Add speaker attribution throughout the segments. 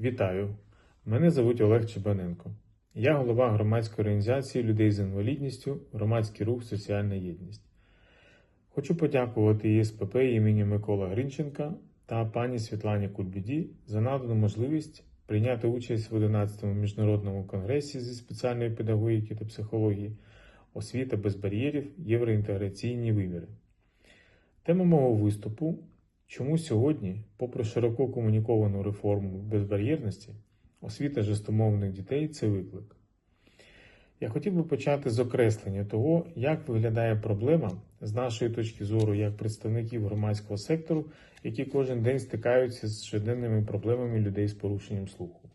Speaker 1: Вітаю! Мене звуть Олег Чебаненко. Я голова громадської організації людей з інвалідністю Громадський рух Соціальна єдність. Хочу подякувати ЄСПП імені Микола Гринченка та пані Світлані Кульбіді за надану можливість прийняти участь в 11-му міжнародному конгресі зі спеціальної педагогіки та психології Освіта без бар'єрів, євроінтеграційні виміри. Тема мого виступу Чому сьогодні, попри широко комуніковану реформу безбар'єрності, освіта жестомовних дітей це виклик? Я хотів би почати з окреслення того, як виглядає проблема з нашої точки зору як представників громадського сектору, які кожен день стикаються з щоденними проблемами людей з порушенням слуху.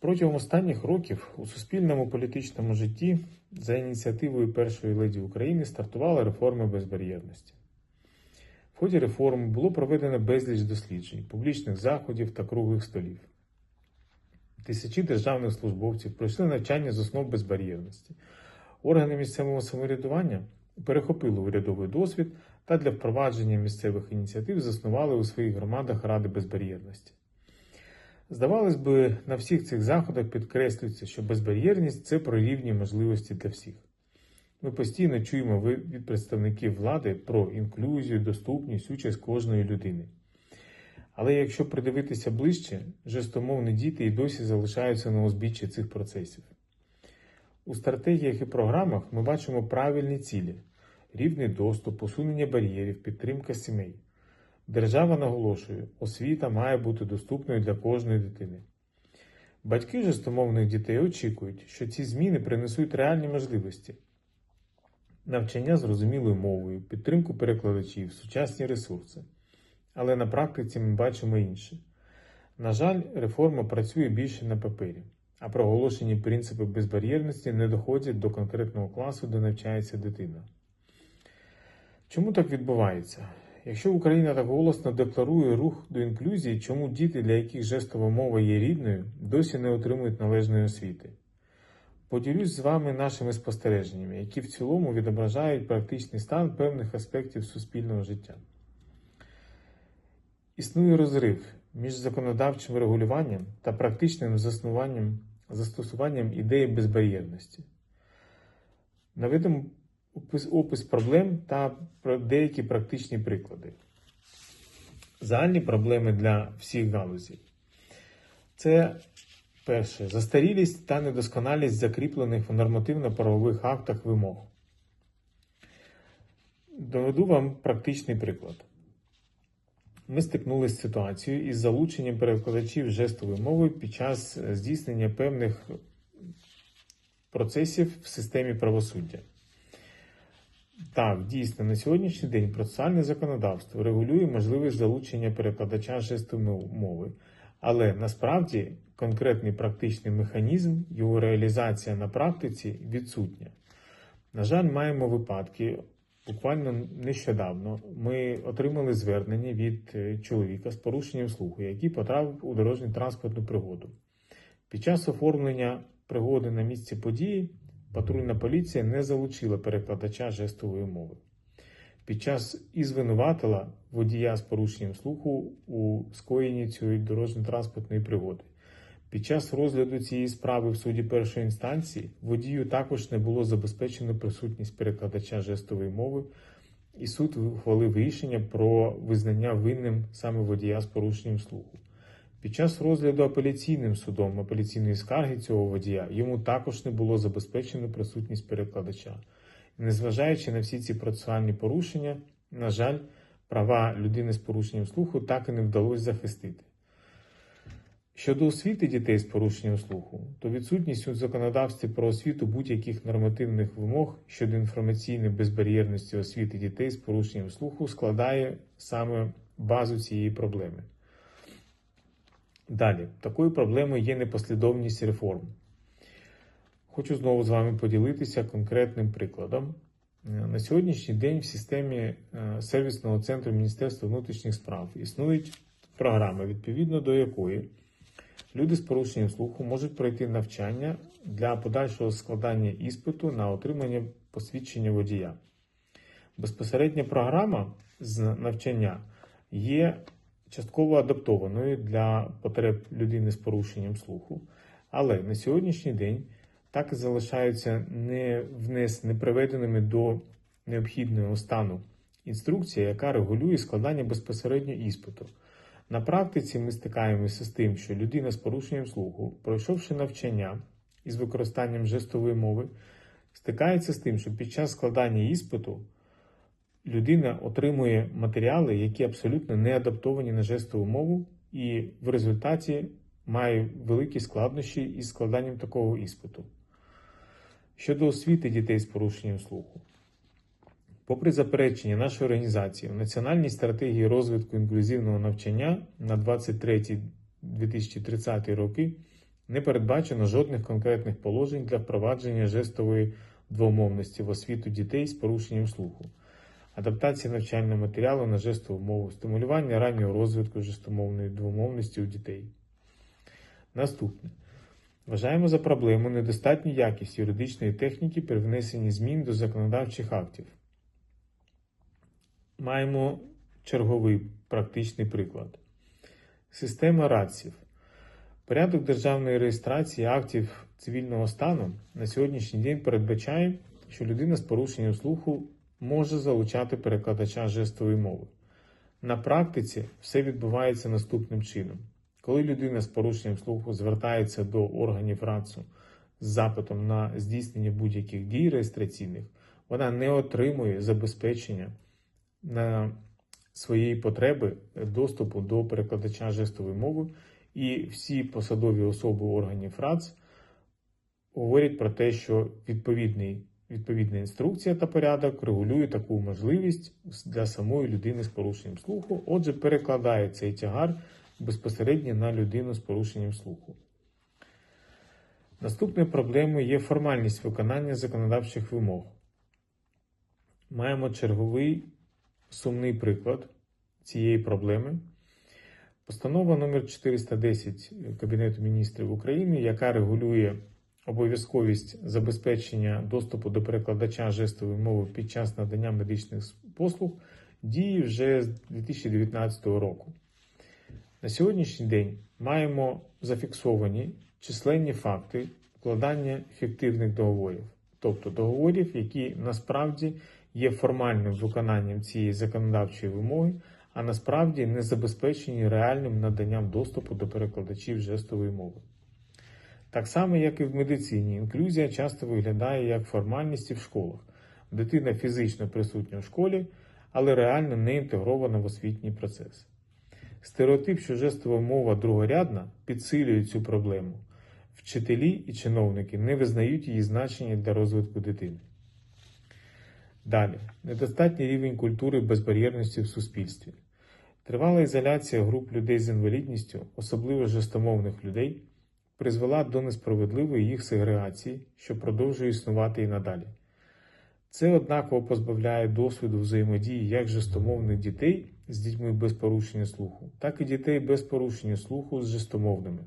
Speaker 1: Протягом останніх років у суспільному політичному житті за ініціативою першої леді України стартувала реформа безбар'єрності. В ході реформи було проведено безліч досліджень, публічних заходів та круглих столів. Тисячі державних службовців пройшли навчання з основ безбар'єрності. Органи місцевого самоврядування перехопили урядовий досвід та для впровадження місцевих ініціатив заснували у своїх громадах ради безбар'єрності. Здавалось би, на всіх цих заходах підкреслюється, що безбар'єрність це про рівні можливості для всіх. Ми постійно чуємо від представників влади про інклюзію, доступність, участь кожної людини. Але якщо придивитися ближче, жестомовні діти і досі залишаються на узбіччі цих процесів. У стратегіях і програмах ми бачимо правильні цілі: рівний доступ, усунення бар'єрів, підтримка сімей. Держава наголошує, освіта має бути доступною для кожної дитини. Батьки жестомовних дітей очікують, що ці зміни принесуть реальні можливості навчання зрозумілою мовою, підтримку перекладачів, сучасні ресурси. Але на практиці ми бачимо інше. На жаль, реформа працює більше на папері, а проголошені принципи безбар'єрності не доходять до конкретного класу, де навчається дитина. Чому так відбувається? Якщо Україна так голосно декларує рух до інклюзії, чому діти, для яких жестова мова є рідною, досі не отримують належної освіти? Поділюсь з вами нашими спостереженнями, які в цілому відображають практичний стан певних аспектів суспільного життя. Існує розрив між законодавчим регулюванням та практичним заснуванням, застосуванням ідеї безбар'єрності. Наведемо опис, опис проблем та деякі практичні приклади. Загальні проблеми для всіх галузей. Це Перше. Застарілість та недосконалість закріплених в нормативно-правових актах вимог. Доведу вам практичний приклад. Ми стикнулися з ситуацією із залученням перекладачів жестової мови під час здійснення певних процесів в системі правосуддя. Так, дійсно, на сьогоднішній день процесуальне законодавство регулює можливість залучення перекладача жестової мови, але насправді конкретний практичний механізм, його реалізація на практиці відсутня. На жаль, маємо випадки. Буквально нещодавно ми отримали звернення від е, чоловіка з порушенням слуху, який потрапив у дорожню транспортну пригоду. Під час оформлення пригоди на місці події патрульна поліція не залучила перекладача жестової мови. Під час і звинуватила водія з порушенням слуху у скоєнні цієї дорожньо-транспортної пригоди. Під час розгляду цієї справи в суді першої інстанції водію також не було забезпечено присутність перекладача жестової мови, і суд ухвалив рішення про визнання винним саме водія з порушенням слуху. Під час розгляду апеляційним судом апеляційної скарги цього водія йому також не було забезпечено присутність перекладача. Незважаючи на всі ці процесуальні порушення, на жаль, права людини з порушенням слуху так і не вдалося захистити. Щодо освіти дітей з порушенням слуху, то відсутність у законодавстві про освіту будь-яких нормативних вимог щодо інформаційної безбар'єрності освіти дітей з порушенням слуху складає саме базу цієї проблеми. Далі, такою проблемою є непослідовність реформ. Хочу знову з вами поділитися конкретним прикладом. На сьогоднішній день в системі е, сервісного центру Міністерства внутрішніх справ існують програми, відповідно до якої люди з порушенням слуху можуть пройти навчання для подальшого складання іспиту на отримання посвідчення водія. Безпосередня програма з навчання є частково адаптованою для потреб людини з порушенням слуху, але на сьогоднішній день так і залишаються не внес не приведеними до необхідного стану інструкція, яка регулює складання безпосередньо іспиту. На практиці ми стикаємося з тим, що людина з порушенням слуху, пройшовши навчання із використанням жестової мови, стикається з тим, що під час складання іспиту людина отримує матеріали, які абсолютно не адаптовані на жестову мову, і в результаті має великі складнощі із складанням такого іспиту. Щодо освіти дітей з порушенням слуху. Попри заперечення нашої організації, в Національній стратегії розвитку інклюзивного навчання на 23-2030 роки не передбачено жодних конкретних положень для впровадження жестової двомовності в освіту дітей з порушенням слуху, адаптації навчального матеріалу на жестову мову, стимулювання раннього розвитку жестомовної двомовності у дітей. Наступне. Вважаємо за проблему недостатню якість юридичної техніки при внесенні змін до законодавчих актів. Маємо черговий практичний приклад. Система РАЦів. Порядок державної реєстрації актів цивільного стану на сьогоднішній день передбачає, що людина з порушенням слуху може залучати перекладача жестової мови. На практиці все відбувається наступним чином. Коли людина з порушенням слуху звертається до органів РАЦу з запитом на здійснення будь-яких дій реєстраційних, вона не отримує забезпечення своєї потреби доступу до перекладача жестової мови, і всі посадові особи органів РАЦ говорять про те, що відповідний, відповідна інструкція та порядок регулює таку можливість для самої людини з порушенням слуху, отже, перекладає цей тягар безпосередньо на людину з порушенням слуху. Наступною проблемою є формальність виконання законодавчих вимог. Маємо черговий сумний приклад цієї проблеми. Постанова номер 410 Кабінету міністрів України, яка регулює обов'язковість забезпечення доступу до перекладача жестової мови під час надання медичних послуг, діє вже з 2019 року. На сьогоднішній день маємо зафіксовані численні факти укладання фіктивних договорів, тобто договорів, які насправді є формальним виконанням цієї законодавчої вимоги, а насправді не забезпечені реальним наданням доступу до перекладачів жестової мови. Так само, як і в медицині, інклюзія часто виглядає як формальність в школах. Дитина фізично присутня в школі, але реально не інтегрована в освітній процес. Стереотип, що жестова мова другорядна, підсилює цю проблему. Вчителі і чиновники не визнають її значення для розвитку дитини. Далі, недостатній рівень культури безбар'єрності в суспільстві. Тривала ізоляція груп людей з інвалідністю, особливо жестомовних людей, призвела до несправедливої їх сегрегації, що продовжує існувати і надалі. Це однаково позбавляє досвіду взаємодії як жестомовних дітей з дітьми без порушення слуху, так і дітей без порушення слуху з жестомовними.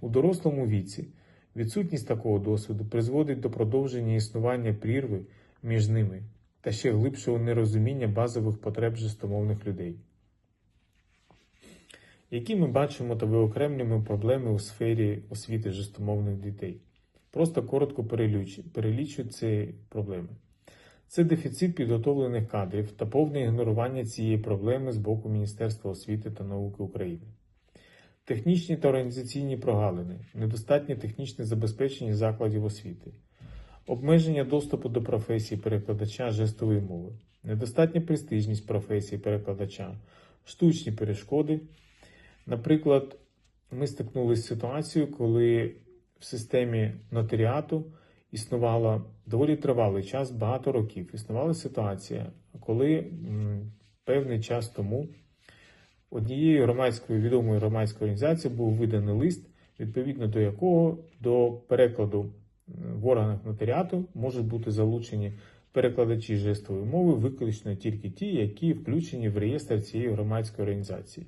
Speaker 1: У дорослому віці відсутність такого досвіду призводить до продовження існування прірви між ними та ще глибшого нерозуміння базових потреб жестомовних людей. Які ми бачимо та виокремлюємо проблеми у сфері освіти жестомовних дітей? Просто коротко перелічу ці проблеми. Це дефіцит підготовлених кадрів та повне ігнорування цієї проблеми з боку Міністерства освіти та науки України. Технічні та організаційні прогалини, недостатнє технічне забезпечення закладів освіти, обмеження доступу до професії перекладача жестової мови, недостатня престижність професії перекладача, штучні перешкоди. Наприклад, ми стикнулися з ситуацією, коли в системі нотаріату існувала доволі тривалий час, багато років. Існувала ситуація, коли м, певний час тому однією громадською відомою громадською організацією був виданий лист, відповідно до якого до перекладу в органах нотаріату можуть бути залучені перекладачі жестової мови, виключно тільки ті, які включені в реєстр цієї громадської організації.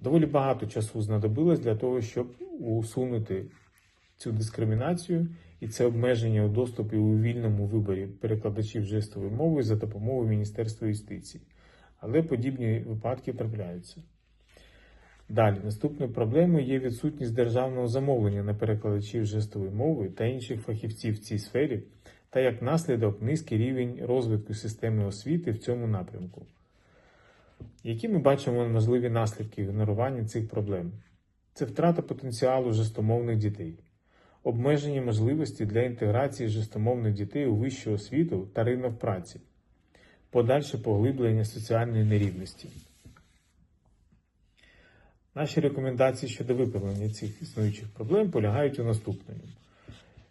Speaker 1: Доволі багато часу знадобилось для того, щоб усунути цю дискримінацію і це обмеження у доступі у вільному виборі перекладачів жестової мови за допомогою Міністерства юстиції. але подібні випадки трапляються. Далі, наступною проблемою є відсутність державного замовлення на перекладачів жестової мови та інших фахівців в цій сфері, та як наслідок низький рівень розвитку системи освіти в цьому напрямку. Які ми бачимо можливі наслідки ігнорування цих проблем? Це втрата потенціалу жестомовних дітей, обмежені можливості для інтеграції жестомовних дітей у вищу освіту та ринок праці, подальше поглиблення соціальної нерівності. Наші рекомендації щодо виправлення цих існуючих проблем полягають у наступному.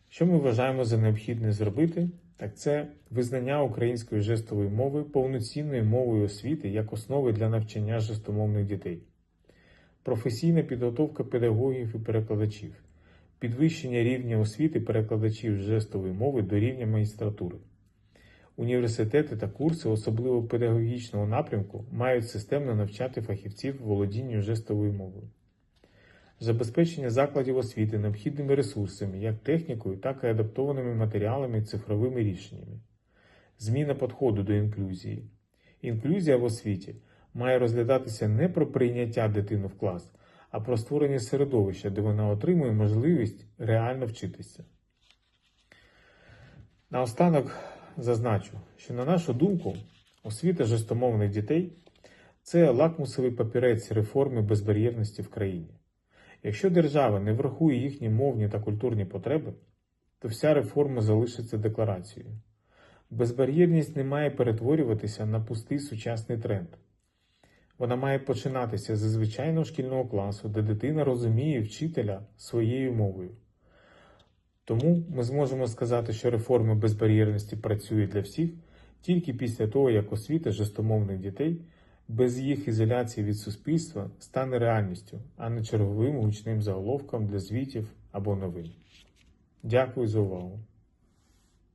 Speaker 1: Що ми вважаємо за необхідне зробити, так це визнання української жестової мови повноцінною мовою освіти як основи для навчання жестомовних дітей, професійна підготовка педагогів і перекладачів, підвищення рівня освіти перекладачів жестової мови до рівня магістратури. Університети та курси, особливо педагогічного напрямку, мають системно навчати фахівців володінню жестовою мовою. Забезпечення закладів освіти необхідними ресурсами, як технікою, так і адаптованими матеріалами і цифровими рішеннями. Зміна підходу до інклюзії. Інклюзія в освіті має розглядатися не про прийняття дитини в клас, а про створення середовища, де вона отримує можливість реально вчитися. Наостанок зазначу, що на нашу думку, освіта жестомовних дітей це лакмусовий папірець реформи безбар'єрності в країні. Якщо держава не врахує їхні мовні та культурні потреби, то вся реформа залишиться декларацією. Безбар'єрність не має перетворюватися на пустий сучасний тренд. Вона має починатися зі звичайного шкільного класу, де дитина розуміє вчителя своєю мовою. Тому ми зможемо сказати, що реформа безбар'єрності працює для всіх тільки після того, як освіта жестомовних дітей без їх ізоляції від суспільства стане реальністю, а не черговим гучним заголовком для звітів або новин. Дякую за увагу.